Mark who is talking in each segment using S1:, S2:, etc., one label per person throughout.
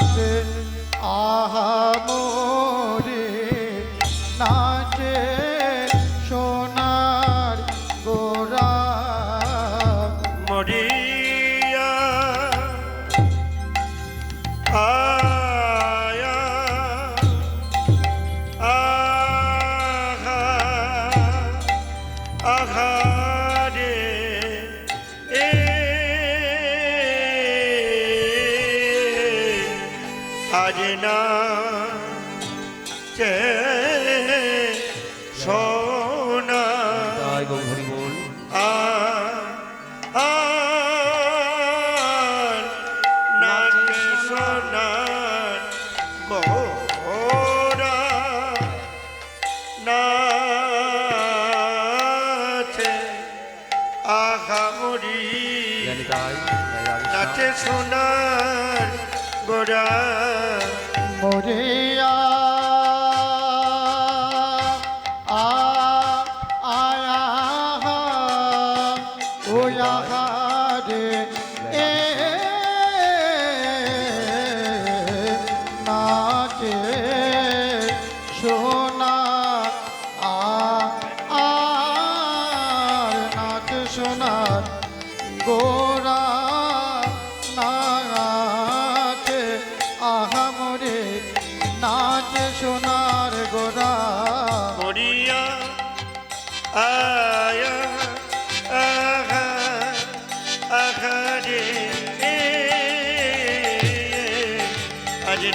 S1: রাতে নাচে আহামরি নাচে সোনার গোড়া মরে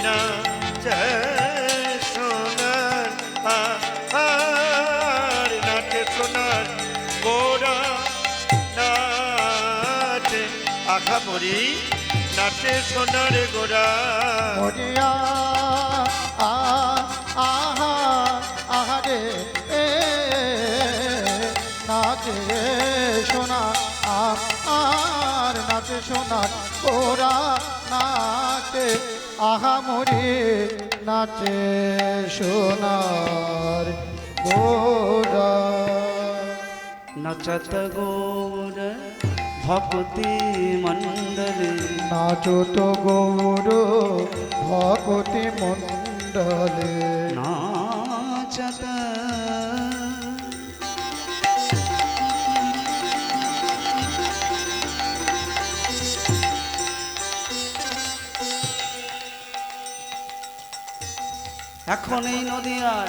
S1: না সোনার আর নাচে সোনার গোরা নাচে আখা পরি নাচে সোনার গোরা আহা আহারে এ নাচে সোনা আর নাচে সোনার গোরা নাচে আহা মরে নাচে সোনার গোরা
S2: নচত গৌর ভক্তি মন্ডল
S1: নাচত গৌর ভক্তি মন্ডলে
S2: এখন এই আর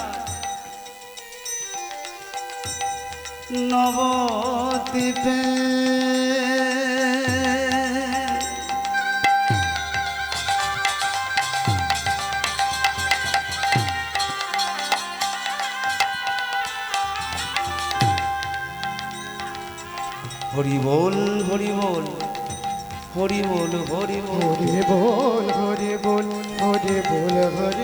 S2: নবদ্বীপে
S1: হরি বল হরি বল হরি বল হরি বল হরি বল হরি বল হরি বল হরি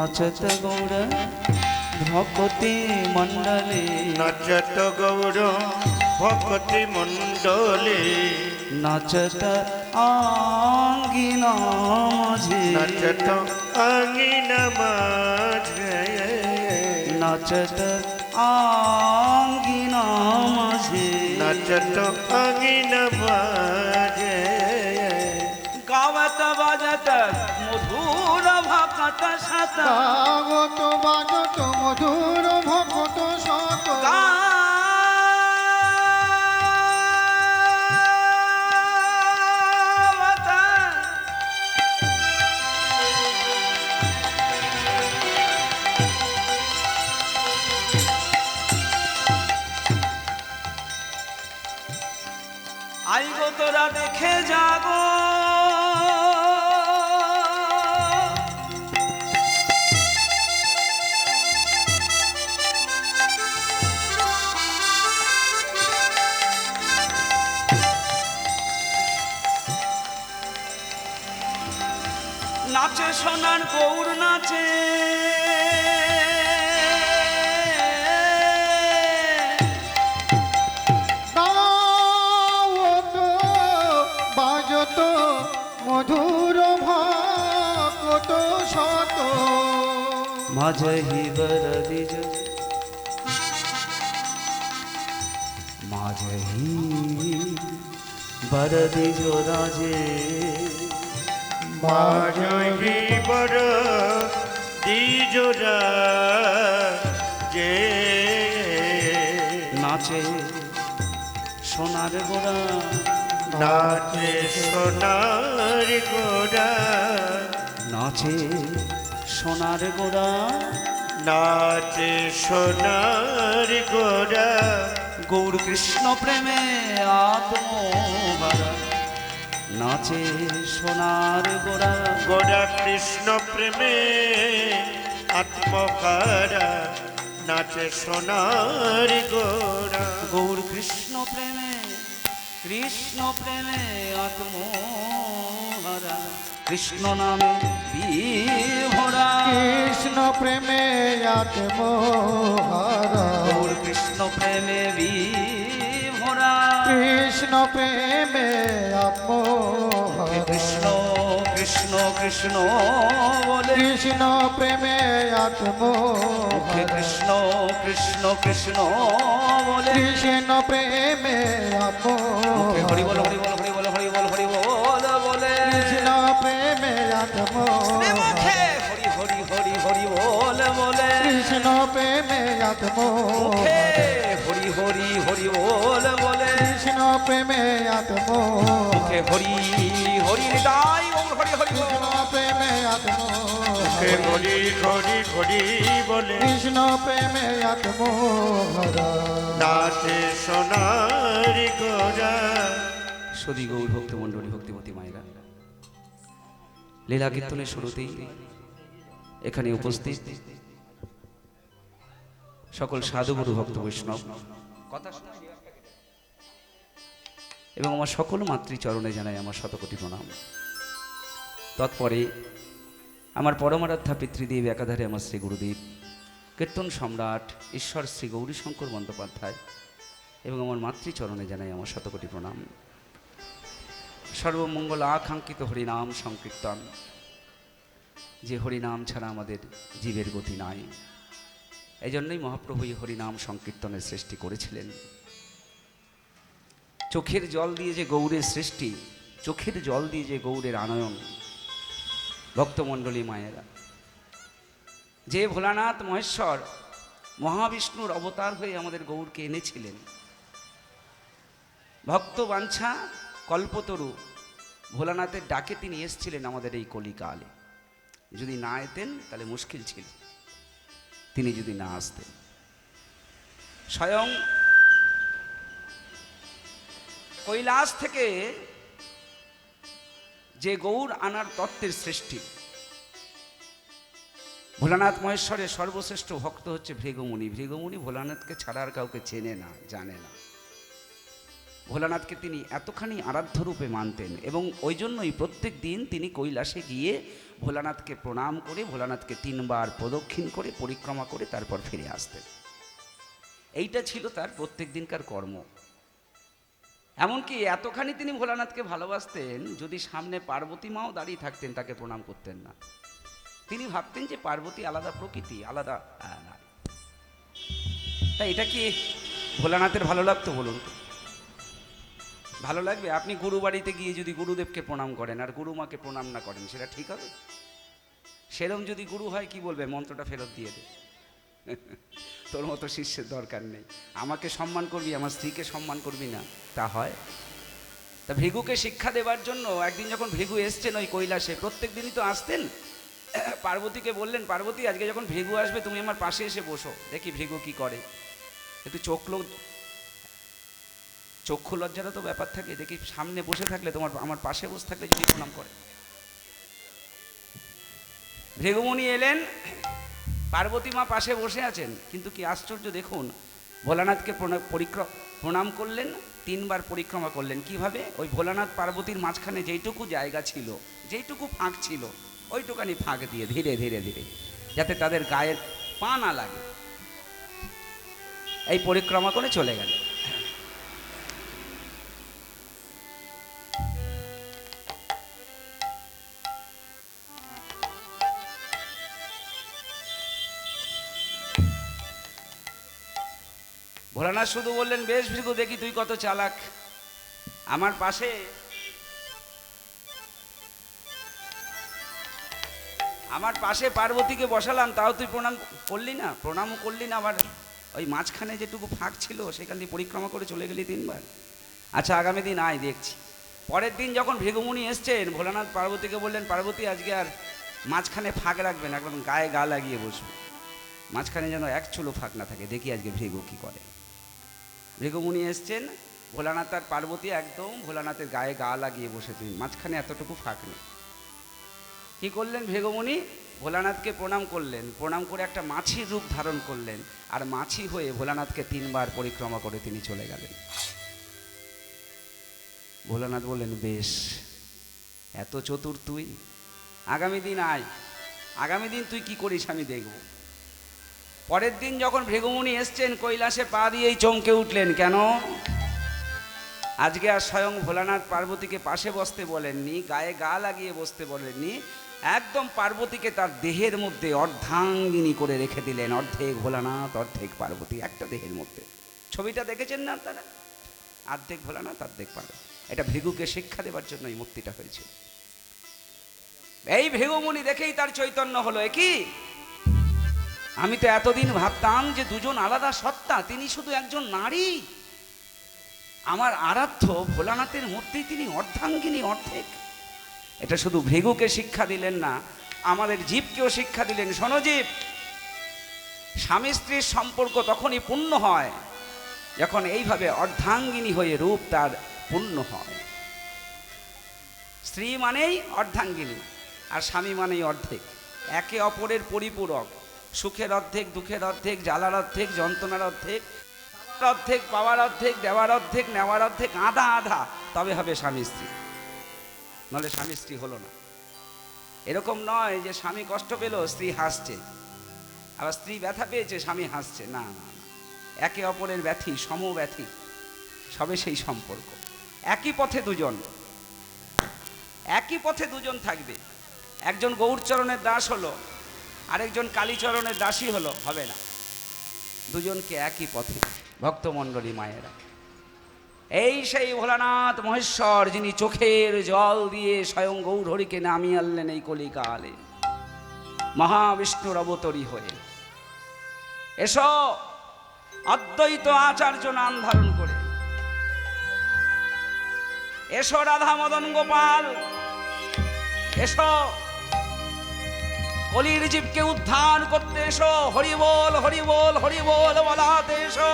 S2: নচত গৌর ভকতি মন্ডলে
S1: নচত গৌর ভকতি মন্ডলে
S2: নচত অঙ্গিন মাঝে
S1: নচত অঙ্গিন
S2: নচত অঙ্গিন মাঝে
S1: নচত অঙ্গিন মাঝে গাওয়াত বাজাত কথা সাতা গত বাগত মধুর ভগত সত আইগো তোরা দেখে যাবো নাচে সোনার গৌর নাচে বাজত মধুর ভকত শত
S2: মাঝে হিবর বিজ মাঝে হি বরদিজ রাজে
S1: বাজাই বড় দিজোরা
S2: নাচে সোনার গোড়া
S1: নাচে সোনার গোড়া
S2: নাচে সোনার গোড়া
S1: নাচে সোনার গোড়া
S2: গৌর কৃষ্ণ প্রেমে আত্মবারা নাচে সোনার গোড়া
S1: গোড়া কৃষ্ণ প্রেমে আত্মকারা নাচে সোনার গোড়া
S2: গৌর কৃষ্ণ প্রেমে কৃষ্ণ প্রেমে আত্মহারা
S1: কৃষ্ণ নামে বিহরা কৃষ্ণ প্রেমে আত্মহারা
S2: গৌর কৃষ্ণ প্রেমে বীর
S1: কৃষ্ণ প্রেমে কৃষ্ণ কৃষ্ণ কৃষ্ণ কৃষ্ণ প্রেমে আত্ম কৃষ্ণ কৃষ্ণ কৃষ্ণ কৃষ্ণ প্রেমে আত্ম হরি বল হরি বল হরি বল হরি বল হরি বল বলে কৃষ্ণ প্রেমে আত্ম হরি বলে বলে কৃষ্ণ প্রেমে আত্মোহ হরি হরি হরি বলে বলে কৃষ্ণ প্রেমে আত্মোহ হরি হরি হৃদয় কৃষ্ণ প্রেমে আত্মোহ নাচে সোনারি গোরা
S2: সদি গৌর ভক্তমণ্ডলী ভক্তিমতী মায়েরা লীলা কীর্তনের শুরুতেই এখানে উপস্থিত সকল সাধুগুরু ভক্ত বৈষ্ণব এবং আমার সকল মাতৃচরণে জানাই আমার শতকোটি প্রণাম তৎপরে আমার পরমারাধ্যা পিতৃদেব একাধারে আমার শ্রী গুরুদেব কীর্তন সম্রাট ঈশ্বর শ্রী গৌরীশঙ্কর বন্দ্যোপাধ্যায় এবং আমার মাতৃচরণে জানাই আমার শতকোটি প্রণাম সর্বমঙ্গল আকাঙ্ক্ষিত হরিনাম সংকীর্তন যে হরিনাম ছাড়া আমাদের জীবের গতি নাই এই জন্যই মহাপ্রভু এই হরিনাম সংকীর্তনের সৃষ্টি করেছিলেন চোখের জল দিয়ে যে গৌরের সৃষ্টি চোখের জল দিয়ে যে গৌরের আনয়ন ভক্তমণ্ডলী মায়েরা যে ভোলানাথ মহেশ্বর মহাবিষ্ণুর অবতার হয়ে আমাদের গৌরকে এনেছিলেন ভক্ত বাঞ্ছা কল্পতরু ভোলানাথের ডাকে তিনি এসছিলেন আমাদের এই কলিকালে যদি না এতেন তাহলে মুশকিল ছিল তিনি যদি না আসতেন স্বয়ং কৈলাস থেকে যে গৌর আনার তত্ত্বের সৃষ্টি ভোলানাথ মহেশ্বরের সর্বশ্রেষ্ঠ ভক্ত হচ্ছে ভৃগমুনি ভৃগমুনি ভোলানাথকে ছাড়া আর কাউকে চেনে না জানে না ভোলানাথকে তিনি এতখানি আরাধ্য রূপে মানতেন এবং ওই জন্যই প্রত্যেক দিন তিনি কৈলাসে গিয়ে ভোলানাথকে প্রণাম করে ভোলানাথকে তিনবার প্রদক্ষিণ করে পরিক্রমা করে তারপর ফিরে আসতেন এইটা ছিল তার প্রত্যেক দিনকার কর্ম এমনকি এতখানি তিনি ভোলানাথকে ভালোবাসতেন যদি সামনে পার্বতী মাও দাঁড়িয়ে থাকতেন তাকে প্রণাম করতেন না তিনি ভাবতেন যে পার্বতী আলাদা প্রকৃতি আলাদা তাই এটা কি ভোলানাথের ভালো লাগতো বলুন তো ভালো লাগবে আপনি গুরু বাড়িতে গিয়ে যদি গুরুদেবকে প্রণাম করেন আর গুরু মাকে প্রণাম না করেন সেটা ঠিক হবে সেরম যদি গুরু হয় কি বলবে মন্ত্রটা ফেরত দিয়ে দে তোর মতো শিষ্যের দরকার নেই আমাকে সম্মান করবি আমার স্ত্রীকে সম্মান করবি না তা হয় তা ভৃগুকে শিক্ষা দেবার জন্য একদিন যখন ভৃগু এসছেন ওই কৈলাসে প্রত্যেক দিনই তো আসতেন পার্বতীকে বললেন পার্বতী আজকে যখন ভৃগু আসবে তুমি আমার পাশে এসে বসো দেখি ভৃগু কি করে একটু চোখ চক্ষু লজ্জারও তো ব্যাপার থাকে দেখি সামনে বসে থাকলে তোমার আমার পাশে বসে থাকলে যদি প্রণাম করে ভৃগুমণি এলেন পার্বতী মা পাশে বসে আছেন কিন্তু কি আশ্চর্য দেখুন ভোলানাথকে প্রণাম করলেন তিনবার পরিক্রমা করলেন কিভাবে ওই ভোলানাথ পার্বতীর মাঝখানে যেইটুকু জায়গা ছিল যেইটুকু ফাঁক ছিল ওইটুকানি ফাঁক দিয়ে ধীরে ধীরে ধীরে যাতে তাদের গায়ের পা না লাগে এই পরিক্রমা করে চলে গেলেন ভোলানাথ শুধু বললেন বেশ ভৃগু দেখি তুই কত চালাক আমার পাশে আমার পাশে পার্বতীকে বসালাম তাও তুই প্রণাম করলি না প্রণামও করলি না আবার ওই মাঝখানে যেটুকু ফাঁক ছিল সেখান দিয়ে পরিক্রমা করে চলে গেলি তিনবার আচ্ছা আগামী দিন আয় দেখছি পরের দিন যখন ভৃগুমুনি এসছেন ভোলানাথ পার্বতীকে বললেন পার্বতী আজকে আর মাঝখানে ফাঁক রাখবেন একদম গায়ে গা লাগিয়ে বসবো মাঝখানে যেন এক চুলো ফাঁক না থাকে দেখি আজকে ভৃগু কী করে ভেগমুনি এসছেন ভোলানাথ আর পার্বতী একদম ভোলানাথের গায়ে গা লাগিয়ে বসেছেন মাঝখানে এতটুকু ফাঁক নেই কী করলেন ভেগমুনি ভোলানাথকে প্রণাম করলেন প্রণাম করে একটা মাছির রূপ ধারণ করলেন আর মাছি হয়ে ভোলানাথকে তিনবার পরিক্রমা করে তিনি চলে গেলেন ভোলানাথ বললেন বেশ এত চতুর তুই আগামী দিন আয় আগামী দিন তুই কি করিস আমি দেখবো পরের দিন যখন ভৃগুমুনি এসছেন কৈলাসে পা দিয়েই চমকে উঠলেন কেন আজকে আর স্বয়ং ভোলানাথ পার্বতীকে পাশে বসতে বলেননি গায়ে গা লাগিয়ে বসতে বলেননি একদম পার্বতীকে তার দেহের মধ্যে অর্ধাঙ্গিনী করে রেখে দিলেন অর্ধেক ভোলানাথ অর্ধেক পার্বতী একটা দেহের মধ্যে ছবিটা দেখেছেন না তারা অর্ধেক ভোলানাথ অর্ধেক পার্বতী এটা ভৃগুকে শিক্ষা দেবার জন্য এই মূর্তিটা হয়েছে এই ভৃগুমুনি দেখেই তার চৈতন্য হলো কি আমি তো এতদিন ভাবতাম যে দুজন আলাদা সত্তা তিনি শুধু একজন নারী আমার আরাধ্য ভোলানাথের মধ্যেই তিনি অর্ধাঙ্গিনী অর্ধেক এটা শুধু ভৃগুকে শিক্ষা দিলেন না আমাদের জীবকেও শিক্ষা দিলেন সনজীব স্বামী স্ত্রীর সম্পর্ক তখনই পূর্ণ হয় যখন এইভাবে অর্ধাঙ্গিনী হয়ে রূপ তার পূর্ণ হয় স্ত্রী মানেই অর্ধাঙ্গিনী আর স্বামী মানেই অর্ধেক একে অপরের পরিপূরক সুখের অর্ধেক দুঃখের অর্ধেক জ্বালার অর্ধেক যন্ত্রণার অর্ধেক অর্ধেক পাওয়ার অর্ধেক দেওয়ার অর্ধেক নেওয়ার অর্ধেক আধা আধা তবে হবে স্বামী স্ত্রী নাহলে স্বামী স্ত্রী হলো না এরকম নয় যে স্বামী কষ্ট পেল স্ত্রী হাসছে আবার স্ত্রী ব্যথা পেয়েছে স্বামী হাসছে না না না একে অপরের ব্যথি সমব্যথি সবে সেই সম্পর্ক একই পথে দুজন একই পথে দুজন থাকবে একজন গৌরচরণের দাস হলো আরেকজন কালীচরণের দাসী হলো হবে না দুজনকে একই পথে ভক্তমণ্ডলী মায়েরা এই সেই ভোলানাথ মহেশ্বর যিনি চোখের জল দিয়ে স্বয়ং গৌরহরিকে নামিয়ে আনলেন এই কলিকালে মহাবিষ্ণুর অবতরী হয়ে এসো অদ্বৈত আচার্য নাম ধারণ করে এসো রাধা মদন গোপাল এসো কলির জীবকে উদ্ধার করতে এসো হরি বল হরি বল হরি বল বলাতে এসো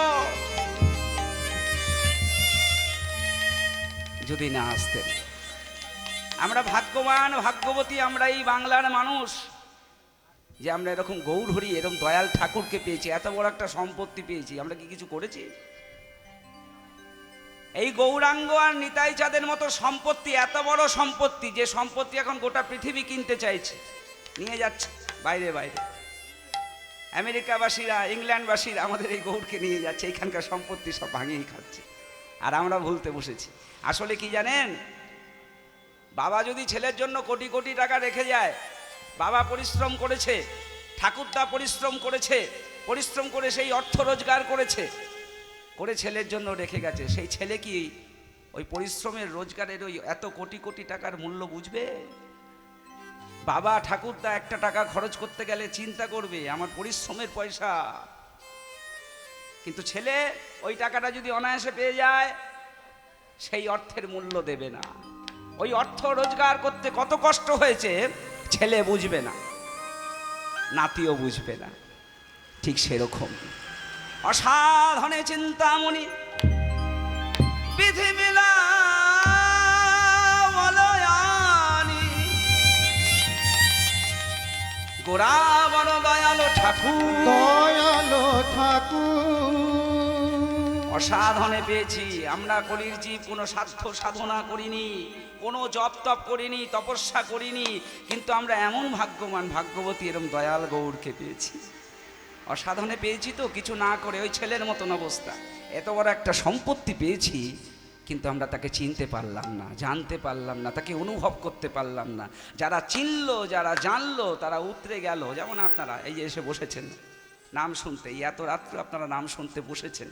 S2: যদি না আসতেন আমরা ভাগ্যবান ভাগ্যবতী আমরা এই বাংলার মানুষ যে আমরা এরকম গৌর হরি এরকম দয়াল ঠাকুরকে পেয়েছি এত বড় একটা সম্পত্তি পেয়েছি আমরা কি কিছু করেছি এই গৌরাঙ্গ আর নিতাই চাঁদের মতো সম্পত্তি এত বড় সম্পত্তি যে সম্পত্তি এখন গোটা পৃথিবী কিনতে চাইছে নিয়ে যাচ্ছে বাইরে বাইরে আমেরিকাবাসীরা ইংল্যান্ডবাসীরা আমাদের এই গৌরকে নিয়ে যাচ্ছে এখানকার সম্পত্তি সব ভাঙিয়ে খাচ্ছে আর আমরা ভুলতে বসেছি আসলে কি জানেন বাবা যদি ছেলের জন্য কোটি কোটি টাকা রেখে যায় বাবা পরিশ্রম করেছে ঠাকুরদা পরিশ্রম করেছে পরিশ্রম করে সেই অর্থ রোজগার করেছে করে ছেলের জন্য রেখে গেছে সেই ছেলে কি ওই পরিশ্রমের রোজগারের ওই এত কোটি কোটি টাকার মূল্য বুঝবে বাবা ঠাকুরদা একটা টাকা খরচ করতে গেলে চিন্তা করবে আমার পরিশ্রমের পয়সা কিন্তু ছেলে ওই টাকাটা যদি অনায়াসে পেয়ে যায় সেই অর্থের মূল্য দেবে না ওই অর্থ রোজগার করতে কত কষ্ট হয়েছে ছেলে বুঝবে না নাতিও বুঝবে না ঠিক সেরকম অসাধনে চিন্তামণি পৃথিবী গোড়া দয়ালো ঠাকুর
S1: দয়ালো ঠাকুর
S2: অসাধনে পেয়েছি আমরা জীব কোনো স্বার্থ সাধনা করিনি কোনো জপ তপ করিনি তপস্যা করিনি কিন্তু আমরা এমন ভাগ্যবান ভাগ্যবতী এরম দয়াল গৌরকে পেয়েছি অসাধনে পেয়েছি তো কিছু না করে ওই ছেলের মতন অবস্থা এত বড় একটা সম্পত্তি পেয়েছি কিন্তু আমরা তাকে চিনতে পারলাম না জানতে পারলাম না তাকে অনুভব করতে পারলাম না যারা চিনল যারা জানলো তারা উতরে গেল যেমন আপনারা এই যে এসে বসেছেন নাম শুনতে এই এত রাত্রে আপনারা নাম শুনতে বসেছেন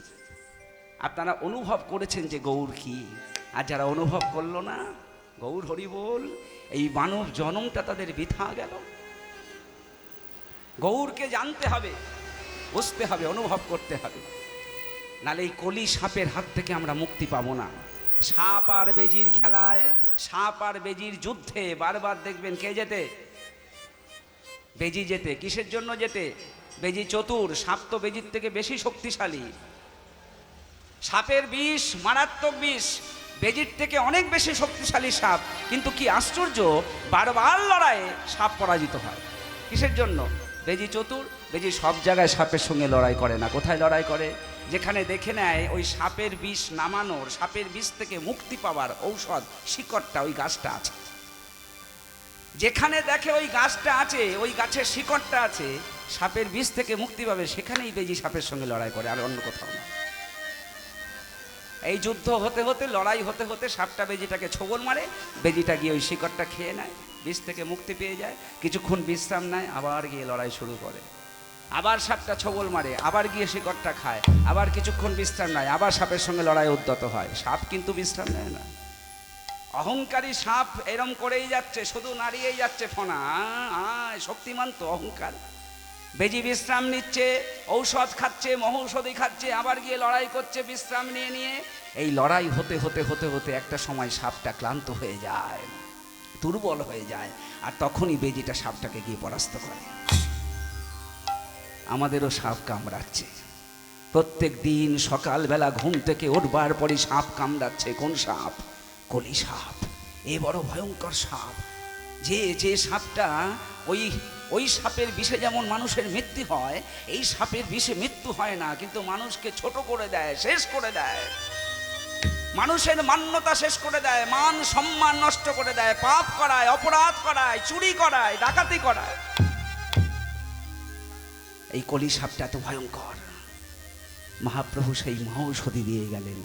S2: আপনারা অনুভব করেছেন যে গৌর কি আর যারা অনুভব করলো না গৌর হরিবোল এই মানব জনমটা তাদের বৃথা গেল গৌরকে জানতে হবে বুঝতে হবে অনুভব করতে হবে নালে এই কলি সাপের হাত থেকে আমরা মুক্তি পাবো না সাপ আর বেজির খেলায় সাপ আর বেজির যুদ্ধে বারবার দেখবেন কে যেতে বেজি যেতে কিসের জন্য যেতে বেজি চতুর সাপ তো বেজির থেকে বেশি শক্তিশালী সাপের বিষ মারাত্মক বিষ বেজির থেকে অনেক বেশি শক্তিশালী সাপ কিন্তু কি আশ্চর্য বারবার লড়াইয়ে সাপ পরাজিত হয় কিসের জন্য বেজি চতুর বেজি সব জায়গায় সাপের সঙ্গে লড়াই করে না কোথায় লড়াই করে যেখানে দেখে নেয় ওই সাপের বিষ নামানোর সাপের বিষ থেকে মুক্তি পাওয়ার ঔষধ শিকড়টা ওই গাছটা আছে যেখানে দেখে ওই গাছটা আছে ওই গাছের শিকড়টা আছে সাপের বিষ থেকে মুক্তি পাবে সেখানেই বেজি সাপের সঙ্গে লড়াই করে আর অন্য কোথাও না এই যুদ্ধ হতে হতে লড়াই হতে হতে সাপটা বেজিটাকে ছবল মারে বেজিটা গিয়ে ওই শিকড়টা খেয়ে নেয় বিষ থেকে মুক্তি পেয়ে যায় কিছুক্ষণ বিশ্রাম নেয় আবার গিয়ে লড়াই শুরু করে আবার সাপটা ছবল মারে আবার গিয়ে শিকড়টা খায় আবার কিছুক্ষণ বিশ্রাম নেয় আবার সাপের সঙ্গে লড়াই উদ্যত হয় সাপ কিন্তু বিশ্রাম নেয় না অহংকারী সাপ এরম করেই যাচ্ছে শুধু নাড়িয়েই যাচ্ছে ফোনা শক্তিমান তো অহংকার বেজি বিশ্রাম নিচ্ছে ঔষধ খাচ্ছে মহৌষধি খাচ্ছে আবার গিয়ে লড়াই করছে বিশ্রাম নিয়ে নিয়ে এই লড়াই হতে হতে হতে হতে একটা সময় সাপটা ক্লান্ত হয়ে যায় দুর্বল হয়ে যায় আর তখনই বেজিটা সাপটাকে গিয়ে পরাস্ত করে আমাদেরও সাপ কামড়াচ্ছে প্রত্যেক দিন সকালবেলা ঘুম থেকে উঠবার পরে সাপ কামড়াচ্ছে কোন সাপ কলি সাপ এ বড় ভয়ঙ্কর সাপ যে যে সাপটা ওই ওই সাপের বিষে যেমন মানুষের মৃত্যু হয় এই সাপের বিষে মৃত্যু হয় না কিন্তু মানুষকে ছোট করে দেয় শেষ করে দেয় মানুষের মান্যতা শেষ করে দেয় মান সম্মান নষ্ট করে দেয় পাপ করায় অপরাধ করায় চুরি করায় ডাকাতি করায় এই কলি সাপটা ভয়ঙ্কর মহাপ্রভু সেই মহৌষধি দিয়ে গেলেন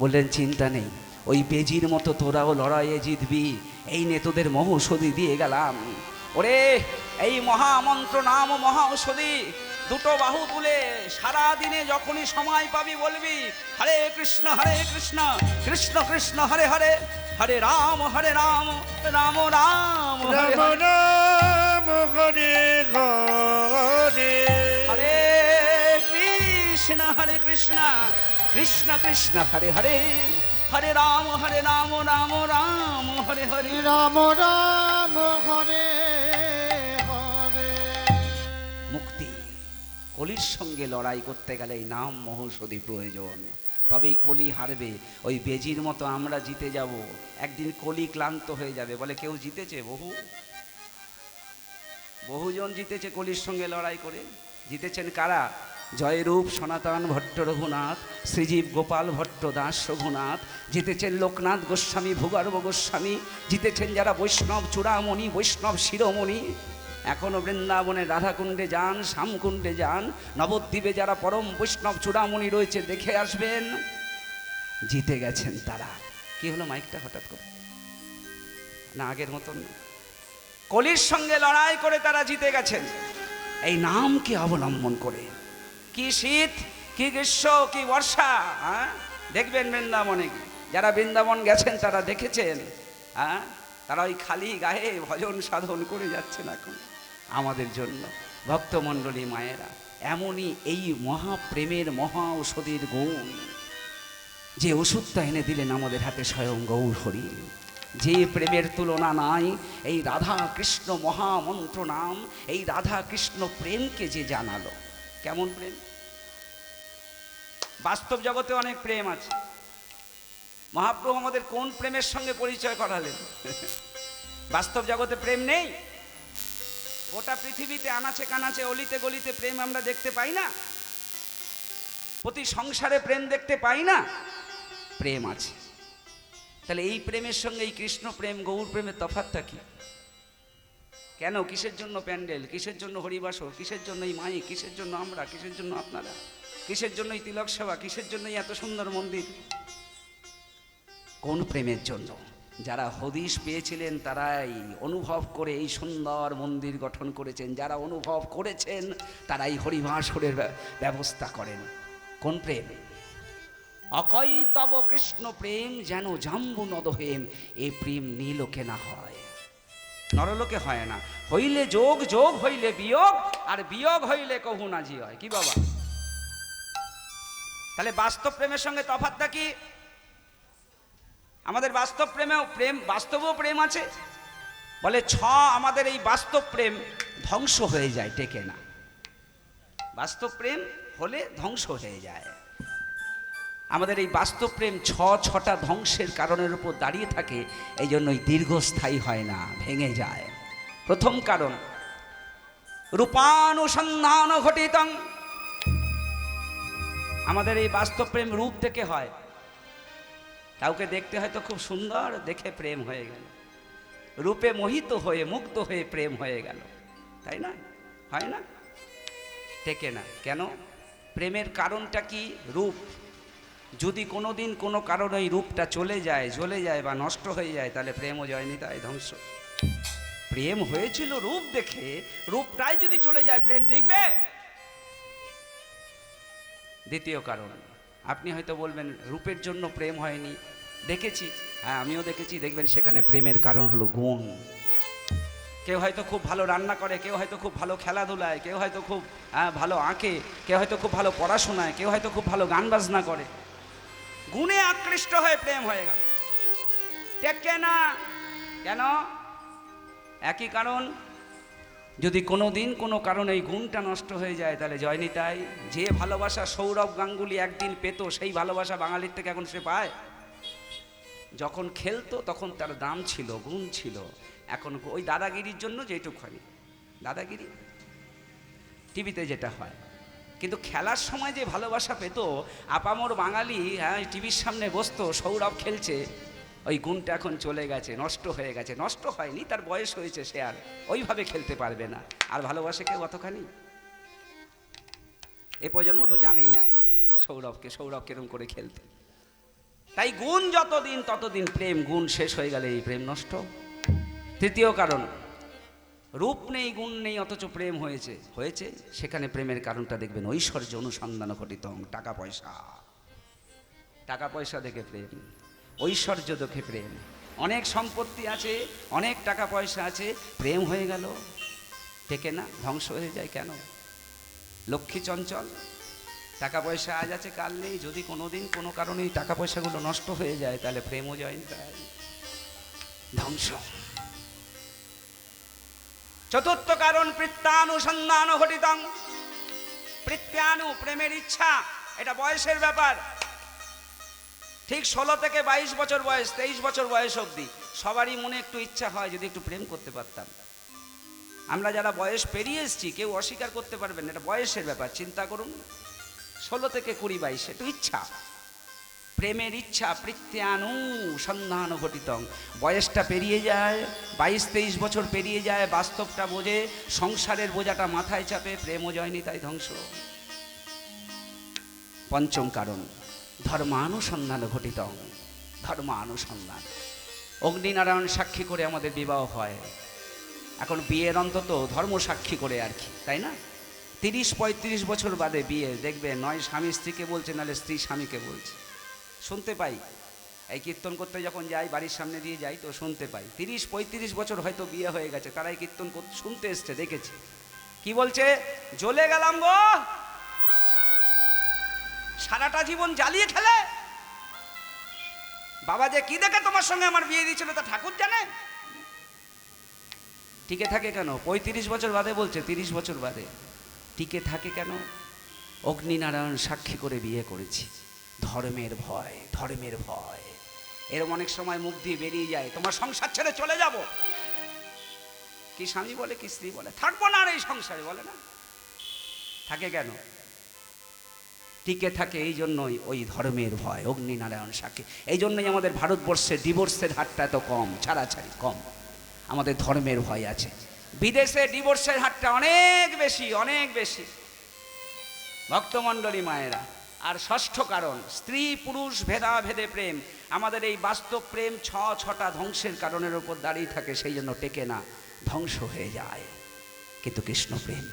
S2: বললেন চিন্তা নেই ওই বেজির মতো তোরাও লড়াইয়ে জিতবি এই নে তোদের মহৌষধি দিয়ে গেলাম ওরে এই মহামন্ত্র নাম মহা ঔষধি দুটো বাহু তুলে সারা দিনে যখনই সময় পাবি বলবি হরে কৃষ্ণ হরে কৃষ্ণ কৃষ্ণ কৃষ্ণ হরে হরে হরে রাম হরে রাম রাম রাম
S1: রাম রাম হরে
S2: কৃষ্ণ হরে কৃষ্ণ কৃষ্ণ কৃষ্ণ হরে হরে হরে রাম হরে রাম রাম রাম হরে হরে
S1: রাম রাম হরে হরে
S2: মুক্তি কলির সঙ্গে লড়াই করতে গেলে এই নাম মহৌষধি প্রয়োজন তবেই কলি হারবে ওই বেজির মতো আমরা জিতে যাব একদিন কলি ক্লান্ত হয়ে যাবে বলে কেউ জিতেছে বহু বহুজন জিতেছে কলির সঙ্গে লড়াই করে জিতেছেন কারা জয়রূপ সনাতন ভট্ট রঘুনাথ শ্রীজীব গোপাল ভট্ট দাস রঘুনাথ জিতেছেন লোকনাথ গোস্বামী ভূগর্ভ গোস্বামী জিতেছেন যারা বৈষ্ণব চূড়ামণি বৈষ্ণব শিরোমণি এখনও বৃন্দাবনে রাধাকুণ্ডে যান শ্যামকুণ্ডে যান নবদ্বীপে যারা পরম বৈষ্ণব চূড়ামণি রয়েছে দেখে আসবেন জিতে গেছেন তারা কি হলো মাইকটা হঠাৎ করে না আগের মতন কলির সঙ্গে লড়াই করে তারা জিতে গেছেন এই নামকে অবলম্বন করে কি শীত কি গ্রীষ্ম কি বর্ষা হ্যাঁ দেখবেন বৃন্দাবনে যারা বৃন্দাবন গেছেন তারা দেখেছেন হ্যাঁ তারা ওই খালি গায়ে ভজন সাধন করে যাচ্ছেন এখন আমাদের জন্য ভক্তমণ্ডলী মায়েরা এমনই এই মহাপ্রেমের মহা ঔষধের গুণ যে ওষুধটা এনে দিলেন আমাদের হাতে স্বয়ং গৌর হরি যে প্রেমের তুলনা নাই এই রাধা কৃষ্ণ মহামন্ত্র নাম এই রাধা কৃষ্ণ প্রেমকে যে জানালো কেমন প্রেম বাস্তব জগতে অনেক প্রেম আছে মহাপ্রভু আমাদের কোন প্রেমের সঙ্গে পরিচয় করালেন বাস্তব জগতে প্রেম নেই গোটা পৃথিবীতে আনাচে কানাচে অলিতে গলিতে প্রেম আমরা দেখতে পাই না প্রতি সংসারে প্রেম দেখতে পাই না প্রেম আছে তাহলে এই প্রেমের সঙ্গে এই কৃষ্ণ প্রেম গৌর প্রেমের তফাৎটা কি কেন কিসের জন্য প্যান্ডেল কিসের জন্য হরিবাসর কিসের জন্য এই মাই কিসের জন্য আমরা কিসের জন্য আপনারা কিসের জন্য এই তিলক সেবা কিসের জন্য এত সুন্দর মন্দির কোন প্রেমের জন্য যারা হদিশ পেয়েছিলেন তারাই অনুভব করে এই সুন্দর মন্দির গঠন করেছেন যারা অনুভব করেছেন তারাই হরিভাসরের ব্যবস্থা করেন কোন প্রেম অকৈতব কৃষ্ণ প্রেম যেন জাম্বু নদহেম এ প্রেম নীলকে না হয় নরলোকে হয় না হইলে যোগ যোগ হইলে বিয়োগ আর বিয়োগ হইলে কহু না জি হয় কি বাবা তাহলে বাস্তব প্রেমের সঙ্গে তফাতটা কি আমাদের বাস্তব প্রেমেও প্রেম বাস্তবেও প্রেম আছে বলে ছ আমাদের এই বাস্তব প্রেম ধ্বংস হয়ে যায় টেকে না বাস্তব প্রেম হলে ধ্বংস হয়ে যায় আমাদের এই বাস্তবপ্রেম ছ ছটা ধ্বংসের কারণের উপর দাঁড়িয়ে থাকে এই জন্যই দীর্ঘস্থায়ী হয় না ভেঙে যায় প্রথম কারণ রূপানুসন্ধান ঘটিতং আমাদের এই বাস্তবপ্রেম রূপ থেকে হয় কাউকে দেখতে হয়তো খুব সুন্দর দেখে প্রেম হয়ে গেল রূপে মোহিত হয়ে মুক্ত হয়ে প্রেম হয়ে গেল তাই না হয় না টেকে না কেন প্রেমের কারণটা কি রূপ যদি কোনো দিন কোনো কারণে ওই রূপটা চলে যায় জ্বলে যায় বা নষ্ট হয়ে যায় তাহলে প্রেমও যায়নি তাই ধ্বংস প্রেম হয়েছিল রূপ দেখে রূপটাই যদি চলে যায় প্রেম টিকবে দ্বিতীয় কারণ আপনি হয়তো বলবেন রূপের জন্য প্রেম হয়নি দেখেছি হ্যাঁ আমিও দেখেছি দেখবেন সেখানে প্রেমের কারণ হলো গুণ কেউ হয়তো খুব ভালো রান্না করে কেউ হয়তো খুব ভালো খেলাধুলায় কেউ হয়তো খুব হ্যাঁ, ভালো আঁকে কেউ হয়তো খুব ভালো পড়াশোনায় কেউ হয়তো খুব ভালো গান বাজনা করে গুণে আকৃষ্ট হয়ে প্রেম হয়ে গেল টেকে না কেন একই কারণ যদি কোনো দিন কোনো কারণে এই গুণটা নষ্ট হয়ে যায় তাহলে জয়নিতাই যে ভালোবাসা সৌরভ গাঙ্গুলি একদিন পেত সেই ভালোবাসা বাঙালির থেকে এখন সে পায় যখন খেলতো তখন তার দাম ছিল গুণ ছিল এখন ওই দাদাগিরির জন্য যেটুক হয়নি দাদাগিরি টিভিতে যেটা হয় কিন্তু খেলার সময় যে ভালোবাসা পেত আপামোর বাঙালি হ্যাঁ টিভির সামনে বসতো সৌরভ খেলছে ওই গুণটা এখন চলে গেছে নষ্ট হয়ে গেছে নষ্ট হয়নি তার বয়স হয়েছে সে আর ওইভাবে খেলতে পারবে না আর ভালোবাসে কেউ অতখানি এ প্রজন্ম তো জানেই না সৌরভকে সৌরভ কেরম করে খেলতে তাই গুণ যতদিন ততদিন প্রেম গুণ শেষ হয়ে গেলে এই প্রেম নষ্ট তৃতীয় কারণ রূপ নেই গুণ নেই অথচ প্রেম হয়েছে হয়েছে সেখানে প্রেমের কারণটা দেখবেন ঐশ্বর্য অনুসন্ধান ঘটিত টাকা পয়সা টাকা পয়সা দেখে প্রেম ঐশ্বর্য দেখে প্রেম অনেক সম্পত্তি আছে অনেক টাকা পয়সা আছে প্রেম হয়ে গেল টেকে না ধ্বংস হয়ে যায় কেন লক্ষ্মী চঞ্চল টাকা পয়সা আজ আছে কাল নেই যদি কোনো দিন কোনো কারণে টাকা পয়সাগুলো নষ্ট হয়ে যায় তাহলে প্রেমও জয়ন্তায় ধ্বংস চতুর্থ কারণ বৃত্তানুসন্ধান ঘটিতাম বৃত্তানু প্রেমের ইচ্ছা এটা বয়সের ব্যাপার ঠিক ষোলো থেকে বাইশ বছর বয়স তেইশ বছর বয়স অবধি সবারই মনে একটু ইচ্ছা হয় যদি একটু প্রেম করতে পারতাম আমরা যারা বয়স পেরিয়ে এসেছি কেউ অস্বীকার করতে পারবেন এটা বয়সের ব্যাপার চিন্তা করুন ষোলো থেকে কুড়ি বাইশ একটু ইচ্ছা প্রেমের ইচ্ছা সন্ধান ঘটিতং বয়সটা পেরিয়ে যায় বাইশ তেইশ বছর পেরিয়ে যায় বাস্তবটা বোঝে সংসারের বোঝাটা মাথায় চাপে প্রেম জয়নি তাই ধ্বংস পঞ্চম কারণ ধর্মানুসন্ধান ঘটিতং ধর্মানুসন্ধান অগ্নিনারায়ণ সাক্ষী করে আমাদের বিবাহ হয় এখন বিয়ের অন্তত ধর্ম সাক্ষী করে আর কি তাই না তিরিশ পঁয়ত্রিশ বছর বাদে বিয়ে দেখবে নয় স্বামী স্ত্রীকে বলছে নাহলে স্ত্রী স্বামীকে বলছে শুনতে পাই এই কীর্তন করতে যখন যাই বাড়ির সামনে দিয়ে যাই তো শুনতে পাই তিরিশ পঁয়ত্রিশ বছর হয়তো বিয়ে হয়ে গেছে তারাই কীর্তন শুনতে এসছে দেখেছি কি বলছে জ্বলে গেলাম গো সারাটা জীবন জ্বালিয়ে খেলে বাবা যে কি দেখে তোমার সঙ্গে আমার বিয়ে দিয়েছিল তা ঠাকুর জানে টিকে থাকে কেন পঁয়ত্রিশ বছর বাদে বলছে তিরিশ বছর বাদে টিকে থাকে কেন অগ্নিনারায়ণ সাক্ষী করে বিয়ে করেছি ধর্মের ভয় ধর্মের ভয় এরম অনেক সময় মুখ দিয়ে বেরিয়ে যায় তোমার সংসার ছেড়ে চলে যাব কি স্বামী বলে কি স্ত্রী বলে থাকবো না আর এই সংসারে বলে না থাকে কেন টিকে থাকে এই জন্যই ওই ধর্মের ভয় অগ্নিনারায়ণ সাক্ষী এই জন্যই আমাদের ভারতবর্ষে ডিভোর্সের হারটা এত কম ছাড়াছাড়ি কম আমাদের ধর্মের ভয় আছে বিদেশে ডিভোর্সের হারটা অনেক বেশি অনেক বেশি ভক্তমণ্ডলী মায়েরা আর ষষ্ঠ কারণ স্ত্রী পুরুষ ভেদাভেদে প্রেম আমাদের এই বাস্তব প্রেম ছ ছটা ধ্বংসের কারণের উপর দাঁড়িয়ে থাকে সেই জন্য টেকে না ধ্বংস হয়ে যায় কিন্তু কৃষ্ণ প্রেম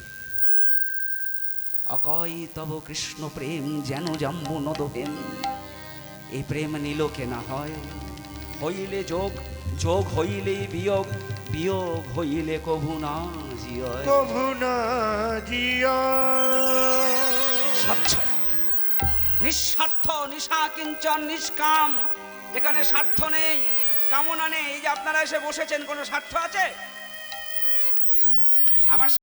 S2: অকয় তব কৃষ্ণ প্রেম যেন নদ প্রেম এই প্রেম নিল কেনা হয় হইলে যোগ যোগ হইলে বিয়োগ বিয়োগ হইলে কভু না জিয় কভু না জিয় স্বচ্ছ নিঃস্বার্থ নিশা কিঞ্চন নিষ্কাম এখানে স্বার্থ নেই কামনা নেই এই যে আপনারা এসে বসেছেন কোনো স্বার্থ আছে আমার